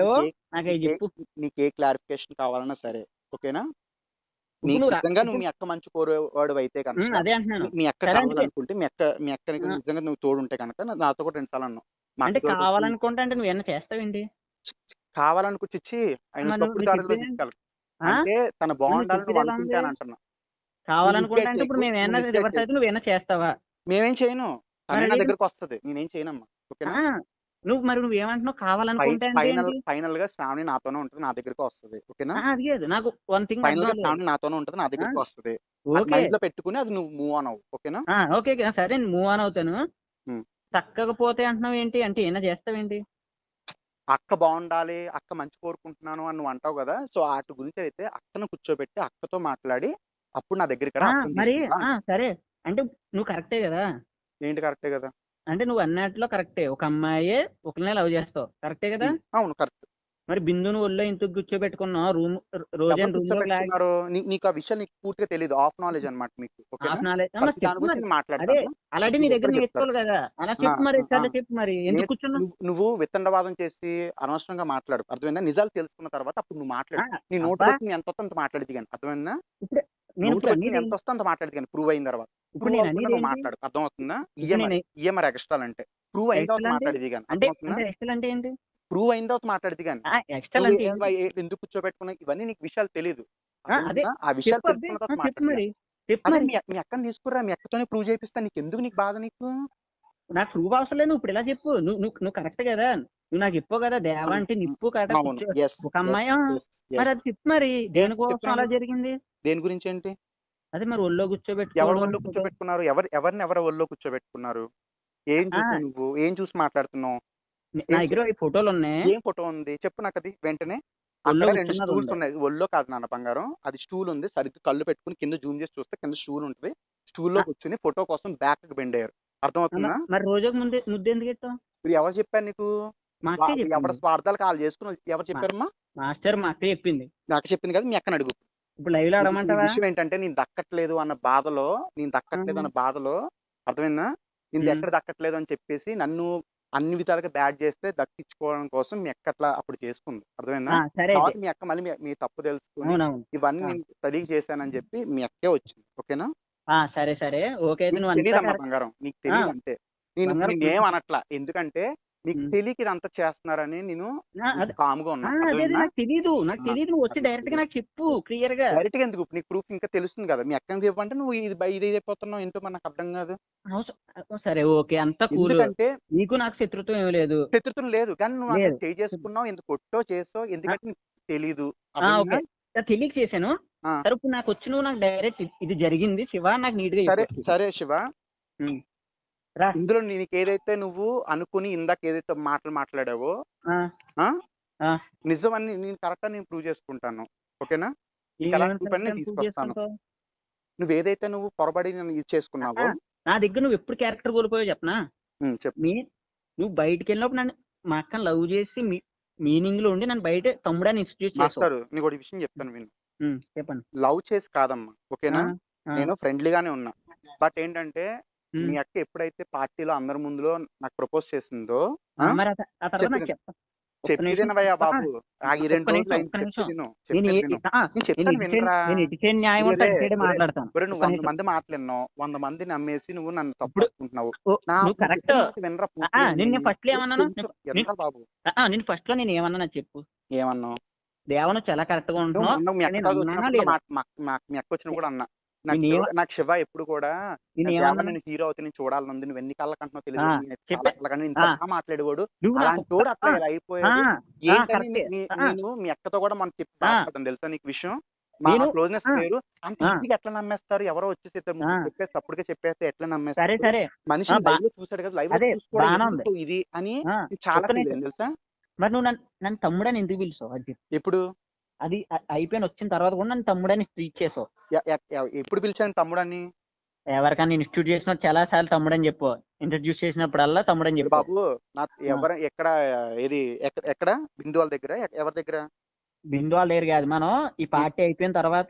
నీకు ఏ- క్లారిఫికేషన్ కావాలన్నా సరే ఓకేనా?
రా-
నిజంగా నువ్వు మీ అక్క మంచి కోరేవాడు అయితే కనుక మీ- అక్క కావాలనుకుంటే మీ అక్క మీ అక్క నీకు
ఆ.
నిజంగా నువ్వు తోడు ఉంటే కనుక నా- నాతో కూడా రెండు సార్లు అన్నావు.
అంటే కావాలనుకుంటే అంటే నువ్వు ఏమన్నా చేస్తావేంటి?
కావాలనుకు చిచ్చి ఆయన తప్పుడు దారిలో? అంటే తన బాగుండాలని
చెప్పేది ఎలా
అనుకుంటే అని
ఉంది?
అంటున్నా.
కావాలనుకుంటే అంటే ఇప్పుడు మేము
mistake
రివర్స్ అయితే నువ్వు ఏమన్నా చేస్తావా?
మేమేం చేయను. తనే నా? దగ్గరకు వస్తది. నేనేం చేయనమ్మా. ఓకేనా?
నువ్వు మరి నువ్వు ఏమంటున్నావు? కావాలనుకుంటే
ఫైనల్
ఏంటి?
ఫైనల్గా శ్రావణి నాతోనే ఉంటుంది నా దగ్గరకు వస్తది ఓకేనా?
అది కాదు. నాకు వన్ థింగ్ ఫైనల్గా
శ్రావణి నాతోనే ఉంటుంది నా దగ్గరకు వస్తది. మైండ్లో పెట్టుకుని అది నువ్వు మూవ్ ఆన్ అవ్వు ఓకేనా?
ఓకే సరే నేను మూవ్ ఆన్ అవుతాను.
ఉమ్.
చక్కగా పోతే అంటున్నావు ఏంటి? అంటే ఏమైనా చేస్తావేంటి
అక్క బాగుండాలి అక్క మంచి కోరుకుంటున్నాను అని నువ్వు అంటావు కదా సో వాటి గురించి అయితే అక్కను కూర్చోబెట్టి అక్కతో మాట్లాడి అప్పుడు నా దగ్గరికి
మరి సరే. అంటే నువ్వు కరెక్టే కదా?
ఏంటి కరెక్టే కదా?
అంటే నువ్వు అన్నట్లో కరెక్టే. ఒక అమ్మాయే ఒకరినే లవ్ చేస్తావు. కరెక్టే కదా?
అవును కరెక్ట్.
మరి బిందును ఒళ్ళో ఇంతకు కూర్చోబెట్టుకున్నావు. రూమ్ రోజన్ రూమ్
నీకు ఆ విషయం నీకు పూర్తిగా తెలియదు ఆఫ్ నాలెడ్జ్ అన్నమాట మీకు
హాఫ్ నాలెడ్జ్
మాట్లాడతాను.
అలాంటి నీ దగ్గర నేర్చుకోవాలి కదా అలా చెప్పు మరి. చెప్పు మరి. ఎందుకు
నేను-
కూర్చున్నావు?
నువ్వు- వితండవాదం చేసి అనవసరంగా మాట్లాడు. అర్థమైందా? నిజాలు తెలుసుకున్న తర్వాత అప్పుడు నువ్వు మాట్లాడు. నీ నోటు ఎంత వస్తే అంత మాట్లాడేది కానీ. అర్థమైందా?
నేను
ఎంత వస్తే అంత మాట్లాడేది కానీ ప్రూవ్ అయిన తర్వాత.
ఇప్పుడు
ప్రూవ్
నేను అనేది?
మాట్లాడు.
ఇప్పుడు
ఈఎంఐ
నేను
ఈఎంఐ ఎక్స్ట్రా అంటే. ప్రూవ్ అయిన తర్వాత? మాట్లాడేది కానీ
అంటే
అర్థమవుతుందా?
అంటే ఏంటి?
ప్రూవ్ అయిన తర్వాత మాట్లాడేది కానీ
ఎక్స్టల్
నువ్వు
అంటే
ఎందుకు కూర్చోబెట్టుకున్నా ఇవన్నీ నీకు విషయాలు తెలియదు
ఆ,
విషయాలు తెలుసుకున్న తర్వాత
మరి.
మీ అక్కని తీసుకురా. మీ అక్కతోనే ప్రూవ్ చేపిస్తా నీకు ఎందుకు నీకు బాధ నీకు?
నాకు ప్రూఫ్ అవసరం లేదు. ఇప్పుడు ఇలా చెప్పు. నువ్వు నువ్వు కరెక్ట్ కదా. నువ్వు నాకు చెప్పు కదా. దేవ అంటే నిప్పు కదా ఒక అమ్మాయి? మరి అది చెప్పు మరి. దేనికోసం. అలా జరిగింది?
దేని గురించి ఏంటి?
అదే మరి ఒళ్ళో
ఎవరి
కూర్చోబెట్టుకోవడం
ఒళ్ళో కూర్చోబెట్టుకున్నారు? ఎవరు ఎవరిని ఎవరి ఒళ్ళో కూర్చోబెట్టుకున్నారు? ఏం. చూసి నువ్వు? ఏం చూసి మాట్లాడుతున్నావు?
నా దగ్గర ఈ ఫోటోలు ఉన్నాయి.
ఏం ఫోటో ఉంది? చెప్పు నాకు అది వెంటనే అక్కడ రెండు స్టూల్స్. ఉన్నాయి. ఒళ్ళో కాదు నాన్న బంగారం. అది స్టూల్ ఉంది. సరిగ్గా కళ్ళు పెట్టుకుని కింద జూమ్ చేసి చూస్తే కింద స్టూల్ ఉంటుంది.
స్టూల్లో.
కూర్చుని ఫోటో కోసం బ్యాక్కి బెండ్ అయ్యారు. అర్థమవుతుందా?
మరి- రోజుకు ముందే ముద్ద ఎందుకు
ఎవరు చెప్పారు నీకు? ఎవరి స్వార్థాలు కాల్ చేసుకుని ఎవరు చెప్పారమ్మా?
మాస్టర్ మా అక్క చెప్పింది.
నాకు చెప్పింది కదా మీ అక్కని అడుగు.
ఇప్పుడు
లైవ్లో
అడగమంటావా
విషయం ఏంటంటే నేను దక్కట్లేదు అన్న బాధలో నేను దక్కట్లేదు అన్న బాధలో అర్థమైందా? నేను. ఎక్కడ దక్కట్లేదు అని చెప్పేసి నన్ను అన్ని విధాలుగా బ్యాడ్ చేస్తే దక్కించుకోవడం కోసం మీ అక్క అట్లా అప్పుడు చేసుకుంది. అర్థమైందా. తర్వాత మీ అక్క మళ్ళీ మీ- తప్పు తెలుసుకుని ఇవన్నీ. నేను తెలియజేశానని చెప్పి మీ అక్కే వచ్చింది. ఓకేనా?
ఆ, సరే సరే. ఓకే.
బంగారం. నీకు తెలియదు. అంతే. నేను నేను ఏం అనట్లా ఎందుకంటే నీకు. తెలియక ఇదంతా చేస్తున్నారని నేను కామ్గా ఉన్నా?
నాకు తెలీదు నాకు
ఆ.
తెలీదు. నువ్వు వచ్చి డైరెక్ట్గా నాకు చెప్పు
క్లియర్గా డైరెక్ట్గా ఎందుకు? నీకు ప్రూఫ్ ఇంకా తెలుస్తుంది కదా. మీ అక్కకి చెప్పంటే నువ్వు ఇది బై- ఇది అయిపోతున్నావు ఏంటో మరి నాకు అర్థం కాదు.
సరే ఓకే. అంతా
ఎందుకంటే
నీకు నాకు శత్రుత్వం ఏం లేదు.
శత్రుత్వం లేదు. కానీ నువ్వు. అంత చేసుకున్నావు ఎందుకు కొట్టో చేసో ఎందుకంటే నీకు తెలీదు.
తెలియక చేశాను. సరే నాకు వచ్చి నువ్వు నాకు డైరెక్ట్ ఇది జరిగింది. శివ నాకు నీట్గా
సరే. సరే శివ. ఇందులో నీకు ఏదైతే నువ్వు అనుకుని ఇందాక ఏదైతే మాటలు మాట్లాడావో. నిజం అని నేను కరెక్ట్ నేను ప్రూవ్ చేసుకుంటాను. ఓకేనా? తీసుకొస్తాను. నువ్వు ఏదైతే నువ్వు పొరబడి ఇది చేసుకున్నావో
నా దగ్గర నువ్వు ఎప్పుడు క్యారెక్టర్ కోల్పోయావు చెప్పనా?
చెప్పు.
నువ్వు బయటికి వెళ్ళినప్పుడు నన్ను మా అక్కని లవ్ చేసి మీనింగ్లో ఉండి నన్ను బయట తమ్ముడని ఇన్స్టిట్యూట్
మాస్టర్ నీకు ఒకటి విషయం చెప్తాను విను.
చెప్పండి.
లవ్ చేసి కాదమ్మా ఓకేనా? నేను ఫ్రెండ్లీగానే ఉన్నా. బట్ ఏంటంటే. మీ అక్క ఎప్పుడైతే పార్టీలో అందరి ముందులో నాకు ప్రపోజ్ చేసిందో ఆ?
మరి ఆ త- ఆ తర్వాత నాకు
చెప్పు.
చెప్ప ఒక్క
చెప్పి
నిమిషం.
తినవయ్యా
ఆ,
బాబు. ఆ ఈ రెండు రోజులు అయింది.
ఒక్క
చెప్పి
నిమిషం.
తిను
నేను
చెప్పి
ఏ-
విను.
ఆ,
నేను
నేను
చెప్తాను
ఇటు
వినరా?
నేను ఇటు సైడ్ న్యాయం ఉంటే అటు
ఒరే,
సైడే
ఒరే,
మాట్లాడతాను.
ఒరే నువ్వు వంద. మంది మాట్లాడినావు వంద మంది నమ్మేసి నువ్వు నన్ను తప్పు
ఇప్పుడు-
అనుకుంటున్నావు
ఓ,
నా
నువ్వు
నువ్వు
కరెక్ట్
చెప్పిన మాట వినరా బాబు?
నేను ఫస్ట్లో నేను ఏమన్నా చెప్పు.
ఏమన్నావు?
దేవను చాలా
కరెక్ట్గా
ఉంటున్నావు.
మీ అక్క వచ్చినప్పుడు కూడా అన్నా. నాకు శివ- ఎప్పుడు కూడా
నేను
హీరో అవుతే నేను చూడాలనుంది నువ్వు ఎన్ని కళ్ళ కంటున్నావు తెలియదు ఇంత మాట్లాడేవాడు. అలాంటి వాడు అట్లా అయిపోయాడు. ఏంటని. నేను మీ అక్కతో కూడా మనం చెప్పి
ఆ.
బాధపడ్డాను తెలుసా నీకు విషయం? మా క్లోజ్నెస్. వేరు అంత. ఈజీగా ఎట్లా నమ్మేస్తారు? ఎవరో వచ్చేసి. చెప్పేసి తప్పుడుగా చెప్పేస్తే ఎట్లా నమ్మేస్తారు?
సరే
మనిషి లైవ్ చూసాడు కదా లైవ్ చూసుకోవడం ఇది అని చాలా తెలుసా?
మరి నువ్వు నన్ను తమ్ముడని ఎందుకు పిలుస్తావు.
ఎప్పుడు?
అది అయిపోయిన వచ్చిన తర్వాత కూడా నన్ను తమ్ముడని ట్రీట్ చేసావు.
ఎప్పుడు పిలిచాను తమ్ముడని?
ఎవరికైనా ఇన్స్టిట్యూట్ చేసిన చాలా సార్లు తమ్ముడని చెప్పు. ఇంట్రడ్యూస్ చేసినప్పుడల్లా తమ్ముడని చెప్పు.
బాబు నా ఎవరు ఎక్కడ ఏది ఎక్కడ ఎక్కడ? బిందు వాళ్ళ దగ్గర? ఎవరి దగ్గర?
బిందు వాళ్ళ దగ్గర కాదు. మనం ఈ పార్టీ అయిపోయిన తర్వాత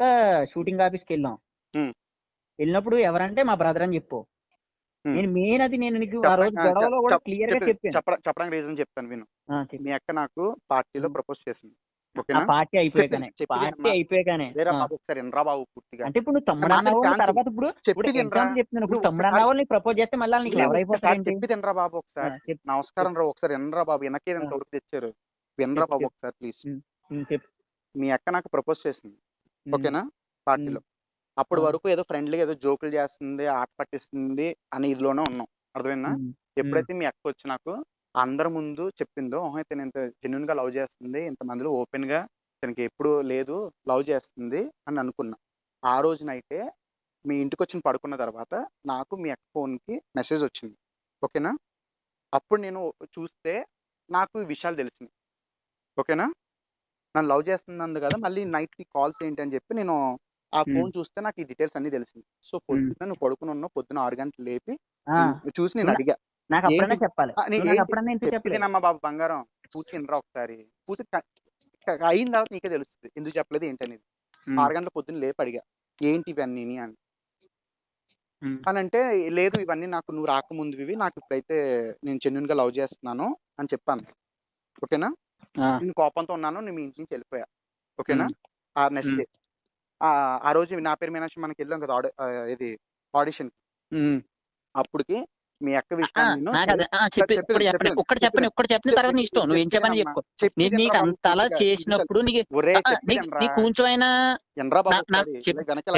షూటింగ్ ఆఫీస్కి వెళ్ళాం. వెళ్ళినప్పుడు ఎవరంటే మా బ్రదర్ అని చెప్పు. నేను మెయిన్ అది నేను నీకు ఆ రోజు గొడవలో కూడా క్లియర్గా
చెప్ప-
చెప్పాను.
చెప్ప- చెప్పడానికి రీజన్ చెప్తాను విను. మీ అక్క నాకు పార్టీలో. ప్రపోజ్ చేసింది.
Party అయిపోయాకనే party. అయిపోయాకనే.
బాబు ఒకసారి ఎనరా బాబు పూర్తిగా?
అంటే ఇప్పుడు తమ్ముడు అన్నావు తర్వాత ఇప్పుడు చెప్తున్నాను ఇప్పుడు తమ్ముడు
ఒకసారి-
అన్నావు నీకు ప్రపోజ్ చేస్తే మళ్ళీ నీకు
చెప్పి తినరా బాబు ఒకసారి? నమస్కారం రా ఒకసారి ఎనరా బాబు వెనకే. తొడుకు తెచ్చారు. వినరా బాబు. ఒకసారి ప్లీజ్. మీ అక్క నాకు ప్రపోజ్ చేసింది. ఓకేనా? పార్టీలో. అప్పటి. వరకు ఏదో ఫ్రెండ్లీగా ఏదో జోకులు చేస్తుంది ఆట పట్టిస్తుంది అని ఇదిలోనే ఉన్నాం. అర్థమైందా? ఎప్పుడైతే మీ అక్క వచ్చి నాకు అందరి ముందు చెప్పిందో "ఓహో, ఇతను ఇంత జెన్యున్గా లవ్ చేస్తుంది ఇంత మందిలో ఓపెన్గా తనకి ఎప్పుడు లేదు లవ్ చేస్తుంది అని అనుకున్నా. ఆ రోజు నైటే మీ ఇంటికి వచ్చి పడుకున్న తర్వాత నాకు మీ అక్క ఫోన్కి మెసేజ్ వచ్చింది. ఓకేనా? అప్పుడు నేను చూస్తే నాకు ఈ విషయాలు తెలిసింది ఓకేనా? నన్ను లవ్ చేస్తున్నందు కదా మళ్ళీ నైట్కి కాల్స్ ఏంటి అని చెప్పి నేను ఆ ఫోన్ చూస్తే నాకు ఈ డీటెయిల్స్ అన్ని తెలిసింది సో పొద్దున్న నువ్వు పడుకుని ఉన్నావు పొద్దున ఆరు గంటలు లేపి చూసి నేను అడిగా.
నాకు అప్పుడనే
ఏంటి?
చెప్పాలి? అప్పుడన్నా ఎందుకు చెప్పలేదు
చెప్పిదేనమ్మా బాబు బంగారం. పూర్తి వినరా ఒకసారి. పూర్తి క- క- అయిన తర్వాత నీకే తెలుస్తుంది. ఎందుకు చెప్పలేదు ఏంటి అనేది
ఉమ్,
ఆరు గంటల పొద్దున్న లేపి అడిగా. ఏంటి ఇవన్నీ అని. అని అంటే లేదు ఇవన్నీ నాకు నువ్వు రాకముందు ఇవి. నాకు ఇప్పుడైతే నేను జెన్యున్గా లవ్ చేస్తున్నాను అని చెప్పాను. ఓకేనా? నేను కోపంతో ఉన్నాను. నేను మీ ఇంటి నుంచి వెళ్ళిపోయా. ఓకేనా? ఆ నెక్స్ట్. డే ఆ రోజు నా పేరు మీనాక్షి మనకి వెళ్ళాం కదా ఆడి ఇది ఆడిషన్
ఉమ్.
మీ అక్క
ఇప్పుడు చెప్పండి. ఒక్కటి చెప్పండి ఒక్కటి చెప్పిన తర్వాత నీ ఇష్టం. నువ్వు ఏం చెప్పని. చెప్పుకో నేను నీకు. చేసినప్పుడు నీకు నా-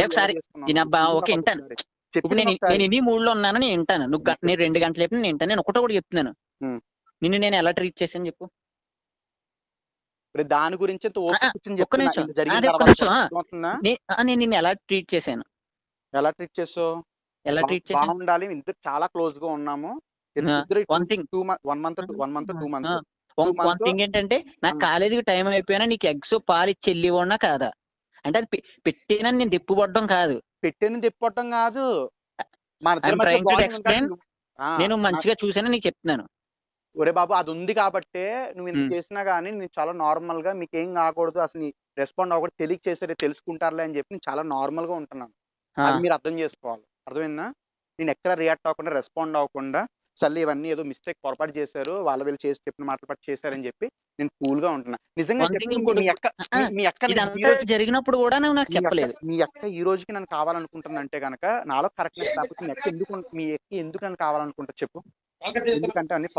ఒకసారి.
ఓకే, వింటాను. ఇప్పుడు నేను ఇన్ని మూడ్లో ఉన్నాను నేను వింటాను. నువ్వు నేను రెండు గంటలు చెప్పిన నేను వింటాను. నేను ఒకటో కూడా చెప్తున్నాను. నిన్ను నేను ఎలా ట్రీట్ చేశాను చెప్పు.
దాని గురించి
నేను నిన్ను ఎలా ట్రీట్ చేశాను?
ఎలా ట్రీట్ చేసావు
ఎలా ట్రీట్
బాగుండాలి. ఇద్దరు చాలా క్లోజ్గా ఉన్నాము.
one thing.
Two one month one month two months
one thing ఏంటంటే నాకు. కాలేజీకి టైం అయిపోయినా నీకు ఎగ్స్ పాలు ఇచ్చి వెళ్ళి ఉన్నా కాదా? అంటే అది పెట్టినా నేను తిప్పుపడడం కాదు.
పెట్టిన తిప్పటం కాదు.
నేను మంచిగా చూసాను నీకు చెప్తున్నాను.
ఒరే బాబు అది ఉంది కాబట్టే నువ్వు ఇంత. చేసినా గానీ నేను చాలా నార్మల్గా మీకు ఏం కాకూడదు. అసలు నీ రెస్పాండ్ అవ్వకూడదు తెలియక చేసారే తెలుసుకుంటారులే అని చెప్పి నేను చాలా నార్మల్గా ఉంటున్నాను అది మీరు అర్థం చేసుకోవాలి. అర్థమైందా? నేను ఎక్కడ రియాక్ట్ అవ్వకుండా రెస్పాండ్ అవ్వకుండా సర్లే ఇవన్నీ ఏదో మిస్టేక్ పొరపాటు చేశారు వాళ్ళ వీళ్ళు చేసి చెప్పిన మాటలు పట్టి చేశారని చెప్పి నేను కూల్గా ఉంటున్నా. నిజంగా మీ అక్క నేను
జరిగినప్పుడు కూడా నువ్వు నాకు చెప్పలేదు.
మీ అక్క ఈ రోజుకి నన్ను కావాలనుకుంటుందంటే గనక నాలో కరెక్ట్నెస్ లేకపోతే మీ అక్క ఎందుకు మీ అక్క ఎందుకు నన్ను కావాలనుకుంటా చెప్పు. ఎందుకంటే అన్ని